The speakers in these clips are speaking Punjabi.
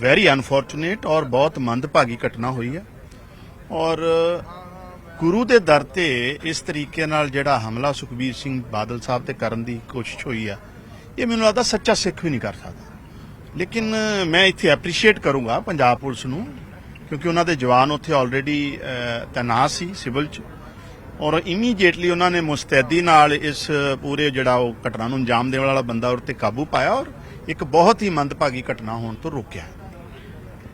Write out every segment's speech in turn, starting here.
ਵੈਰੀ ਅਨਫੋਰਚੂਨੇਟ ਔਰ ਬਹੁਤ ਮੰਦਭਾਗੀ ਘਟਨਾ ਹੋਈ ਹੈ। ਔਰ ਗੁਰੂ ਦੇ ਦਰ ਤੇ ਇਸ ਤਰੀਕੇ ਨਾਲ ਜਿਹੜਾ ਹਮਲਾ ਸੁਖਬੀਰ ਸਿੰਘ ਬਾਦਲ ਸਾਹਿਬ ਤੇ ਕਰਨ ਦੀ ਕੋਸ਼ਿਸ਼ ਹੋਈ ਆ, ਇਹ ਮੈਨੂੰ ਲੱਗਦਾ ਸੱਚਾ ਸਿੱਖ ਵੀ ਨਹੀਂ ਕਰ ਸਕਦਾ। ਲੇਕਿਨ ਮੈਂ ਇੱਥੇ ਐਪਰੀਸ਼ੀਏਟ ਕਰੂੰਗਾ ਪੰਜਾਬ ਪੁਲਿਸ ਨੂੰ, ਕਿਉਂਕਿ ਉਹਨਾਂ ਦੇ ਜਵਾਨ ਉੱਥੇ ਆਲਰੇਡੀ ਤੈਨਾਤ ਸੀ ਸਿਵਲ 'ਚ। ਔਰ ਇਮੀਡੀਏਟਲੀ ਉਹਨਾਂ ਨੇ ਮੁਸਤੈਦੀ ਨਾਲ ਇਸ ਪੂਰੇ ਜਿਹੜਾ ਉਹ ਘਟਨਾ ਨੂੰ ਅੰਜਾਮ ਦੇਣ ਵਾਲਾ ਬੰਦਾ ਉੱਤੇ ਕਾਬੂ ਪਾਇਆ ਔਰ ਇੱਕ ਬਹੁਤ ਹੀ ਮੰਦਭਾਗੀ ਘਟਨਾ ਹੋਣ ਤੋਂ ਰੋਕਿਆ।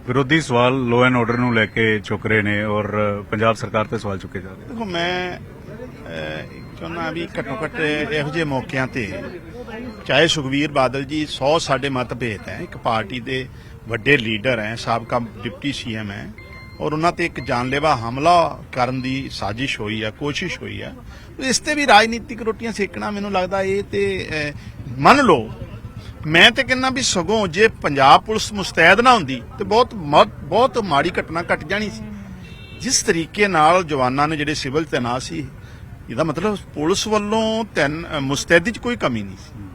ਵਿਰੋਧੀ ਸਵਾਲ ਲੋ ਐਂਡ ਆਰਡਰ ਨੂੰ ਲੈ ਕੇ ਚੁੱਕ ਰਹੇ ਨੇ ਔਰ ਪੰਜਾਬ ਸਰਕਾਰ ਤੇ ਸਵਾਲ ਚੁੱਕੇ ਜਾ ਰਹੇ ਦੇਖੋ, ਮੈਂ ਚਾਹੁੰਦਾ ਵੀ ਘੱਟੋ ਘੱਟ ਇਹੋ ਜਿਹੇ ਮੌਕਿਆਂ ਤੇ ਚਾਹੇ ਸੁਖਵੀਰ ਬਾਦਲ ਜੀ 100 ਸਾਡੇ ਮਤਭੇਦ ਹੈ, ਇੱਕ ਪਾਰਟੀ ਦੇ ਵੱਡੇ ਲੀਡਰ ਹੈ, ਸਾਬਕਾ ਡਿਪਟੀ ਸੀਐਮ ਹੈ, ਔਰ ਉਹਨਾਂ ਤੇ ਇੱਕ ਜਾਨਲੇਵਾ ਹਮਲਾ ਕਰਨ ਦੀ ਸਾਜ਼ਿਸ਼ ਹੋਈ ਆ, ਕੋਸ਼ਿਸ਼ ਹੋਈ ਆ, ਇਸ ਤੇ ਵੀ ਰਾਜਨੀਤਿਕ ਰੋਟੀਆਂ ਸੇਕਣਾ ਮੈਨੂੰ ਲੱਗਦਾ ਇਹ ਤੇ ਮੰਨ ਲਓ ਮੈਂ ਤੇ ਕਹਿੰਦਾ ਵੀ ਸਗੋਂ ਜੇ ਪੰਜਾਬ ਪੁਲਿਸ ਮੁਸਤੈਦ ਨਾ ਹੁੰਦੀ ਤੇ ਬਹੁਤ ਬਹੁਤ ਮਾੜੀ ਘਟਨਾ ਘਟ ਜਾਣੀ ਸੀ। ਜਿਸ ਤਰੀਕੇ ਨਾਲ ਜਵਾਨਾਂ ਨੇ ਜਿਹੜੇ ਸਿਵਲ ਤੈਨਾਤ ਸੀ, ਇਹਦਾ ਮਤਲਬ ਪੁਲਿਸ ਵੱਲੋਂ ਤੈਨ ਮੁਸਤੈਦੀ 'ਚ ਕੋਈ ਕਮੀ ਨਹੀਂ ਸੀ।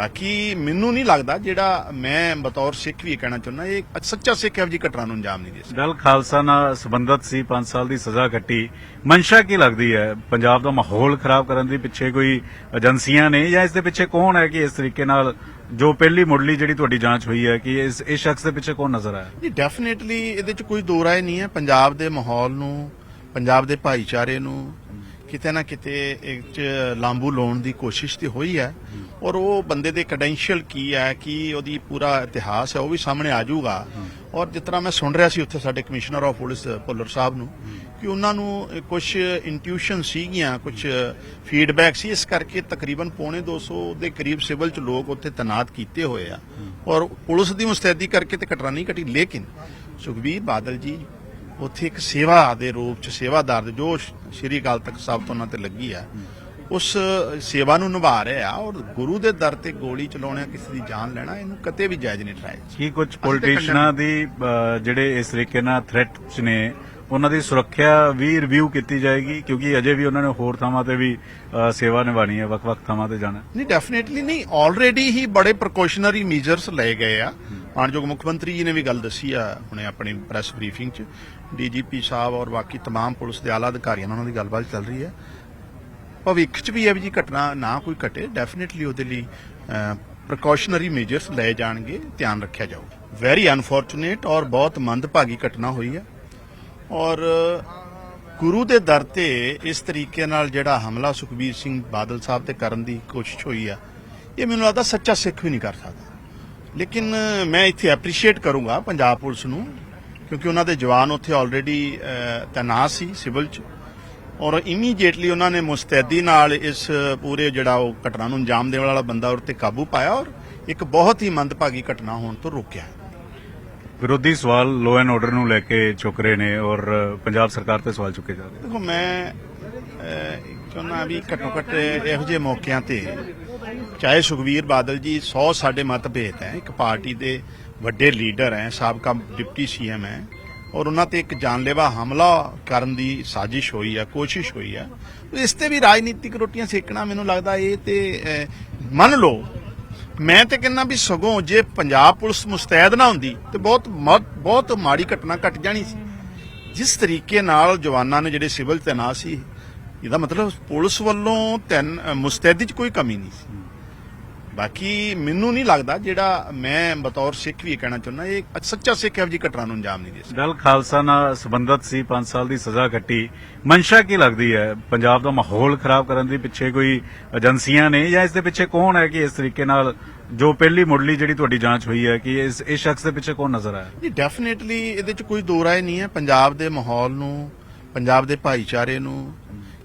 ਬਾਕੀ ਮੈਨੂੰ ਨਹੀਂ ਲੱਗਦਾ ਜਿਹੜਾ ਮੈਂ ਬਤੌਰ ਸਿੱਖ ਵੀ ਕਹਿਣਾ ਚਾਹੁੰਦਾ ਇਹ ਸੱਚਾ ਸਿੱਖ ਇਹੋ ਜਿਹੀ ਘਟਨਾ ਨੂੰ ਅੰਜਾਮ ਨਹੀਂ ਦੇ ਸਕਦਾ। ਦਲ ਖਾਲਸਾ ਨਾਲ ਸੰਬੰਧਤ ਸੀ 5 ਸਾਲ ਦੀ ਸਜ਼ਾ ਕੱਟੀ। ਮਨਸ਼ਾ ਕੀ ਲੱਗਦੀ ਹੈ? ਪੰਜਾਬ ਦਾ ਮਾਹੌਲ ਖਰਾਬ ਕਰਨ ਦੇ ਪਿੱਛੇ ਕੋਈ ਏਜੰਸੀਆਂ ਨੇ ਜਾਂ ਇਸ ਦੇ ਪਿੱਛੇ ਕੌਣ ਹੈ ਕਿ ਇਸ ਤਰੀਕੇ ਨਾਲ ਜੋ ਪਹਿਲੀ ਮੁੱਢਲੀ ਜਿਹੜੀ ਤੁਹਾਡੀ ਜਾਂਚ ਹੋਈ ਹੈ ਕਿ ਇਸ ਇਸ ਸ਼ਖਸ ਦੇ ਪਿੱਛੇ ਕੌਣ ਨਜ਼ਰ ਆਇਆ? ਜੀ ਡੈਫੀਨਿਟਲੀ ਇਹਦੇ 'ਚ ਕੋਈ ਦੋ ਰਾਏ ਨਹੀਂ ਹੈ। ਪੰਜਾਬ ਦੇ ਮਾਹੌਲ ਨੂੰ ਪੰਜਾਬ ਦੇ ਭਾਈਚਾਰੇ ਨੂੰ ਕਿਤੇ ਨਾ ਕਿਤੇ ਇੱਕ 'ਚ ਲਾਂਬੂ ਲਾਉਣ ਦੀ ਕੋਸ਼ਿਸ਼ ਤੇ ਹੋਈ ਹੈ। ਔਰ ਉਹ ਬੰਦੇ ਦੇ ਕ੍ਰੈਡੈਂਸ਼ੀਅਲ ਕੀ ਹੈ, ਕੀ ਉਹਦੀ ਪੂਰਾ ਇਤਿਹਾਸ ਹੈ, ਉਹ ਵੀ ਸਾਹਮਣੇ ਆ ਜਾਊਗਾ। ਔਰ ਜਿਸ ਤਰ੍ਹਾਂ ਮੈਂ ਸੁਣ ਰਿਹਾ ਸੀ ਉੱਥੇ ਸਾਡੇ commissioner of police Bhullar sahib ਨੂੰ ਕਿ ਉਹਨਾਂ ਨੂੰ ਕੁਝ ਇੰਟਿਊਸ਼ਨ ਸੀਗੀਆਂ ਕੁਝ ਫੀਡਬੈਕ ਸੀ। ਇਸ ਕਰਕੇ ਤਕਰੀਬਨ ਪੌਣੇ 200 ਦੇ ਕਰੀਬ ਸਿਵਲ ਚ ਲੋਕ ਉੱਥੇ ਤੈਨਾਤ ਕੀਤੇ ਹੋਏ ਆ। ਔਰ ਪੁਲਿਸ ਦੀ ਮੁਸਤੈਦੀ ਕਰਕੇ ਤੇ ਘਟਨਾ ਨਹੀਂ ਘਟੀ, ਲੇਕਿਨ ਸੁਖਬੀਰ ਬਾਦਲ ਜੀ ਉੱਥੇ ਇੱਕ ਸੇਵਾ ਦੇ ਰੂਪ ਚ ਸੇਵਾਦਾਰ ਦੇ ਜੋ ਸ਼੍ਰੀ ਅਕਾਲ ਤਖਤ ਸਾਹਿਬ ਤੋਂ ਉਹਨਾਂ ਤੇ ਲੱਗੀ ਆ ਉਸ ਸੇਵਾ ਨੂੰ ਨਿਭਾ ਰਹੇ ਔਰ ਗੁਰੂ ਦੇ ਦਰ ਤੇ ਗੋਲੀ ਚਲਾਉਣਾ ਕਿਸੇ ਦੀ ਜਾਨ ਲੈਣਾ ਇਹਨੂੰ ਕਦੇ ਵੀ ਜਾਇਜ਼ ਨਹੀਂ ਠਹਿਰਾਇਆ ਕੀ ਕੁਝ ਪੋਲੀਟੀਸ਼ੀਅਨਾਂ ਦੀ ਜਿਹੜੇ ਇਸ ਤਰੀਕੇ ਨਾਲ ਥ੍ਰੈਟ ਚ ਨੇ ਉਹਨਾਂ ਦੀ ਸੁਰੱਖਿਆ ਵੀ ਰਿਵਿਊ ਕੀਤੀ ਜਾਏਗੀ? ਕਿਉਂਕਿ ਅਜੇ ਵੀ ਉਹਨਾਂ ਨੇ ਹੋਰ ਥਾਵਾਂ ਤੇ ਵੀ ਸੇਵਾ ਨਿਭਾਣੀ ਹੈ ਵੱਖ-ਵੱਖ ਥਾਵਾਂ ਤੇ ਜਾਣਾ। ਨਹੀਂ ਡੈਫੀਨਿਟਲੀ ਨਹੀਂ ਆਲਰੇਡੀ ਹੀ ਬੜੇ ਪ੍ਰੀਕਾਸ਼ਨਰੀ ਮੇਜਰਸ ਲਏ ਗਏ ਆ। ਮਾਨਯੋਗ ਮੁੱਖ ਮੰਤਰੀ ਜੀ ਨੇ ਵੀ ਗੱਲ ਦੱਸੀ ਆ ਹੁਣੇ ਆਪਣੀ ਪ੍ਰੈਸ ਬਰੀਫਿੰਗ 'ਚ ਡੀਜੀਪੀ ਸਾਹਿਬ ਔਰ ਬਾਕੀ तमाम ਪੁਲਿਸ ਦੇ ਆਲਾ ਅਧਿਕਾਰੀਆਂ ਨਾਲ ਉਹਨਾਂ ਦੀ ਗੱਲਬਾਤ ਚੱਲ ਰਹੀ ਹੈ ਭਵਿੱਖ 'ਚ ਵੀ ਇਹ ਜੀ ਘਟਨਾ ਨਾ ਕੋਈ ਘਟੇ ਡੈਫੀਨਿਟਲੀ ਉਹਦੇ ਲਈ ਪ੍ਰੀਕਾਸ਼ਨਰੀ ਮੇਜਰਸ ਲਏ ਜਾਣਗੇ ਧਿਆਨ ਰੱਖਿਆ ਜਾਊਗਾ ਵੈਰੀ ਅਨਫੋਰਚੂਨੇਟ ਔਰ ਬਹੁਤ ਮੰਦਭਾਗੀ ਘਟਨਾ ਹੋਈ ਹੈ ਔਰ ਗੁਰੂ ਦੇ ਦਰ ਤੇ ਇਸ ਤਰੀਕੇ ਨਾਲ ਜਿਹੜਾ ਹਮਲਾ ਸੁਖਬੀਰ ਸਿੰਘ ਬਾਦਲ ਸਾਹਿਬ ਤੇ ਕਰਨ ਦੀ ਕੋਸ਼ਿਸ਼ ਹੋਈ ਆ ਇਹ ਮੈਨੂੰ ਲੱਗਦਾ ਸੱਚਾ ਸਿੱਖ ਵੀ ਨਹੀਂ ਕਰ ਸਕਦਾ ਲੇਕਿਨ ਮੈਂ ਇੱਥੇ ਐਪਰੀਸ਼ੀਏਟ ਕਰੂੰਗਾ ਪੰਜਾਬ ਪੁਲਿਸ ਨੂੰ ਕਿਉਂਕਿ ਉਹਨਾਂ ਦੇ ਜਵਾਨ ਉੱਥੇ ਆਲਰੇਡੀ ਤੈਨਾਤ ਸੀ ਸਿਵਲ 'ਚ। ਔਰ ਇਮੀਡੀਏਟਲੀ ਉਹਨਾਂ ਨੇ ਮੁਸਤੈਦੀ ਨਾਲ ਇਸ ਪੂਰੇ ਜਿਹੜਾ ਉਹ ਘਟਨਾ ਨੂੰ ਅੰਜਾਮ ਦੇਣ ਵਾਲਾ ਬੰਦਾ ਉੱਤੇ ਕਾਬੂ ਪਾਇਆ ਔਰ ਇੱਕ ਬਹੁਤ ਹੀ ਮੰਦਭਾਗੀ ਘਟਨਾ ਹੋਣ ਤੋਂ ਰੋਕਿਆ। ਵਿਰੋਧੀ ਸਵਾਲ ਲੋ ਐਂਡ ਆਰਡਰ ਨੂੰ ਲੈ ਕੇ ਚੁੱਕ ਰਹੇ ਨੇ ਔਰ ਪੰਜਾਬ ਸਰਕਾਰ ਤੇ ਸਵਾਲ ਚੁੱਕੇ ਜਾ ਰਹੇ ਦੇਖੋ ਮੈਂ ਚਾਹੁੰਦਾ ਵੀ ਘੱਟੋ ਘੱਟ ਇਹੋ ਜਿਹੇ ਮੌਕਿਆਂ ਤੇ ਚਾਹੇ ਸੁਖਵੀਰ ਬਾਦਲ ਜੀ 100 ਸਾਡੇ ਮਤਭੇਦ ਹੈ, ਇੱਕ ਪਾਰਟੀ ਦੇ ਵੱਡੇ ਲੀਡਰ ਹੈ, ਸਾਬਕਾ ਡਿਪਟੀ ਸੀਐਮ ਹੈ, ਔਰ ਉਹਨਾਂ ਤੇ ਇੱਕ ਜਾਨਲੇਵਾ ਹਮਲਾ ਕਰਨ ਦੀ ਸਾਜ਼ਿਸ਼ ਹੋਈ ਹੈ ਕੋਸ਼ਿਸ਼ ਹੋਈ ਹੈ ਇਸ ਤੇ ਵੀ ਰਾਜਨੀਤਿਕ ਰੋਟੀਆਂ ਸੇਕਣਾ ਮੈਨੂੰ ਲੱਗਦਾ ਇਹ ਤੇ ਮੰਨ ਲਓ, ਮੈਂ ਤੇ ਕਹਿੰਦਾ ਵੀ ਸਗੋਂ ਜੇ ਪੰਜਾਬ ਪੁਲਿਸ ਮੁਸਤੈਦ ਨਾ ਹੁੰਦੀ ਤੇ ਬਹੁਤ ਮੌਤ- ਬਹੁਤ ਮਾੜੀ ਘਟਨਾ ਘਟ ਜਾਣੀ ਸੀ। ਜਿਸ ਤਰੀਕੇ ਨਾਲ ਜਵਾਨਾਂ ਨੇ ਜਿਹੜੇ ਸਿਵਲ ਤੈਨਾਤ ਸੀ, ਇਹਦਾ ਮਤਲਬ ਪੁਲਿਸ ਵੱਲੋਂ ਤੈਨ, ਮੁਸਤੈਦੀ 'ਚ ਕੋਈ ਕਮੀ ਨਹੀਂ ਸੀ। ਬਾਕੀ ਮੈਨੂੰ ਨਹੀਂ ਲੱਗਦਾ ਜਿਹੜਾ ਮੈਂ ਬਤੌਰ ਸਿੱਖ ਵੀ ਕਹਿਣਾ ਚਾਹੁੰਦਾ ਇਹ ਸੱਚਾ ਸਿੱਖ ਇਹੋ ਜਿਹੀ ਘਟਨਾ ਨੂੰ ਅੰਜਾਮ ਨਹੀਂ ਦੇ ਸਕਦਾ। ਦਲ ਖਾਲਸਾ ਨਾਲ ਸੰਬੰਧਤ ਸੀ 5 ਸਾਲ ਦੀ ਸਜ਼ਾ ਕੱਟੀ। ਮਨਸ਼ਾ ਕੀ ਲੱਗਦੀ ਹੈ? ਪੰਜਾਬ ਦਾ ਮਾਹੌਲ ਖਰਾਬ ਕਰਨ ਦੇ ਪਿੱਛੇ ਕੋਈ ਏਜੰਸੀਆਂ ਨੇ ਜਾਂ ਇਸ ਦੇ ਪਿੱਛੇ ਕੌਣ ਹੈ ਕਿ ਇਸ ਤਰੀਕੇ ਨਾਲ ਜੋ ਪਹਿਲੀ ਮੁੱਢਲੀ ਜਿਹੜੀ ਤੁਹਾਡੀ ਜਾਂਚ ਹੋਈ ਹੈ ਕਿ ਇਸ ਇਸ ਸ਼ਖਸ ਦੇ ਪਿੱਛੇ ਕੌਣ ਨਜ਼ਰ ਆਇਆ? ਜੀ ਡੈਫੀਨਿਟਲੀ ਇਹਦੇ 'ਚ ਕੋਈ ਦੋ ਰਾਏ ਨਹੀਂ ਹੈ। ਪੰਜਾਬ ਦੇ ਮਾਹੌਲ ਨੂੰ ਪੰਜਾਬ ਦੇ ਭਾਈਚਾਰੇ ਨੂੰ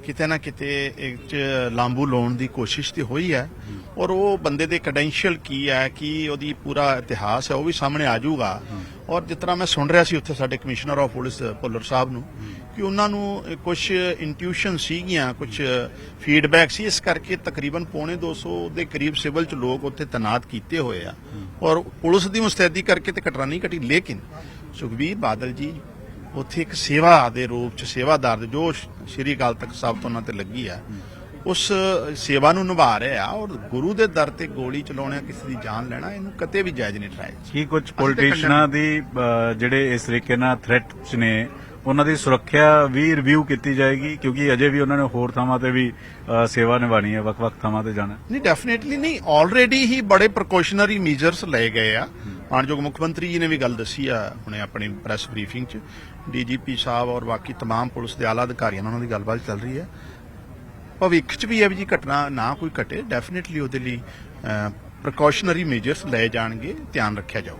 ਕਿਤੇ ਨਾ ਕਿਤੇ ਇੱਕ ਲਾਂਬੂ ਲਾਉਣ ਦੀ ਕੋਸ਼ਿਸ਼ ਤੇ ਹੋਈ ਹੈ। ਔਰ ਉਹ ਬੰਦੇ ਦੇ ਕ੍ਰੈਡੈਂਸ਼ੀਅਲ ਕੀ ਹੈ, ਕੀ ਉਹਦੀ ਪੂਰਾ ਇਤਿਹਾਸ ਹੈ, ਉਹ ਵੀ ਸਾਹਮਣੇ ਆ ਜਾਊਗਾ। ਔਰ ਜਿਸ ਤਰ੍ਹਾਂ ਮੈਂ ਸੁਣ ਰਿਹਾ ਸੀ ਉੱਥੇ ਸਾਡੇ commissioner of police Bhullar sahib ਨੂੰ ਕਿ ਉਹਨਾਂ ਨੂੰ ਕੁਝ ਇੰਟਿਊਸ਼ਨ ਸੀਗੀਆਂ ਕੁਝ ਫੀਡਬੈਕ ਸੀ। ਇਸ ਕਰਕੇ ਤਕਰੀਬਨ ਪੌਣੇ 200 ਦੇ ਕਰੀਬ ਸਿਵਲ ਚ ਲੋਕ ਉੱਥੇ ਤੈਨਾਤ ਕੀਤੇ ਹੋਏ ਆ। ਔਰ ਪੁਲਿਸ ਦੀ ਮੁਸਤੈਦੀ ਕਰਕੇ ਤੇ ਘਟਨਾ ਨਹੀਂ ਘਟੀ, ਲੇਕਿਨ ਸੁਖਬੀਰ ਬਾਦਲ ਜੀ ਉੱਥੇ ਇੱਕ ਸੇਵਾ ਦੇ ਰੂਪ ਚ ਸੇਵਾਦਾਰ ਦੇ ਜੋ ਸ਼੍ਰੀ ਅਕਾਲ ਤਖਤ ਸਾਹਿਬ ਤੋਂ ਉਹਨਾਂ ਤੇ ਲੱਗੀ ਆ ਉਸ ਸੇਵਾ ਨੂੰ ਨਿਭਾ ਰਹੇ ਔਰ ਗੁਰੂ ਦੇ ਦਰ ਤੇ ਗੋਲੀ ਚਲਾਉਣਾ ਕਿਸੇ ਦੀ ਜਾਨ ਲੈਣਾ ਇਹਨੂੰ ਕਦੇ ਵੀ ਜਾਇਜ਼ ਨਹੀਂ ਠਹਿਰਾਇਆ ਕੀ ਕੁਝ ਪੋਲੀਟੀਸ਼ੀਅਨਾਂ ਦੀ ਜਿਹੜੇ ਇਸ ਤਰੀਕੇ ਨਾਲ ਥ੍ਰੈਟ ਚ ਨੇ ਉਹਨਾਂ ਦੀ ਸੁਰੱਖਿਆ ਵੀ ਰਿਵਿਊ ਕੀਤੀ ਜਾਏਗੀ? ਕਿਉਂਕਿ ਅਜੇ ਵੀ ਉਹਨਾਂ ਨੇ ਹੋਰ ਥਾਵਾਂ ਤੇ ਵੀ ਸੇਵਾ ਨਿਭਾਣੀ ਹੈ ਵੱਖ-ਵੱਖ ਥਾਵਾਂ ਤੇ ਜਾਣਾ। ਨਹੀਂ ਡੈਫੀਨਿਟਲੀ ਨਹੀਂ ਆਲਰੇਡੀ ਹੀ ਬੜੇ ਪ੍ਰੀਕਾਸ਼ਨਰੀ ਮੇਜਰਸ ਲਏ ਗਏ ਆ। ਮਾਨਯੋਗ ਮੁੱਖ ਮੰਤਰੀ ਜੀ ਨੇ ਵੀ ਗੱਲ ਦੱਸੀ ਆ ਹੁਣੇ ਆਪਣੀ ਪ੍ਰੈਸ ਬਰੀਫਿੰਗ 'ਚ ਡੀਜੀਪੀ ਸਾਹਿਬ ਔਰ ਬਾਕੀ तमाम ਪੁਲਿਸ ਦੇ ਆਲਾ ਅਧਿਕਾਰੀਆਂ ਨਾਲ ਉਹਨਾਂ ਦੀ ਗੱਲਬਾਤ ਚੱਲ ਰਹੀ ਹੈ ਭਵਿੱਖ 'ਚ ਵੀ ਇਹ ਜੀ ਘਟਨਾ ਨਾ ਕੋਈ ਘਟੇ ਡੈਫੀਨਿਟਲੀ ਉਹਦੇ ਲਈ ਪ੍ਰੀਕਾਸ਼ਨਰੀ ਮੇਜਰਸ ਲਏ ਜਾਣਗੇ ਧਿਆਨ ਰੱਖਿਆ ਜਾਊ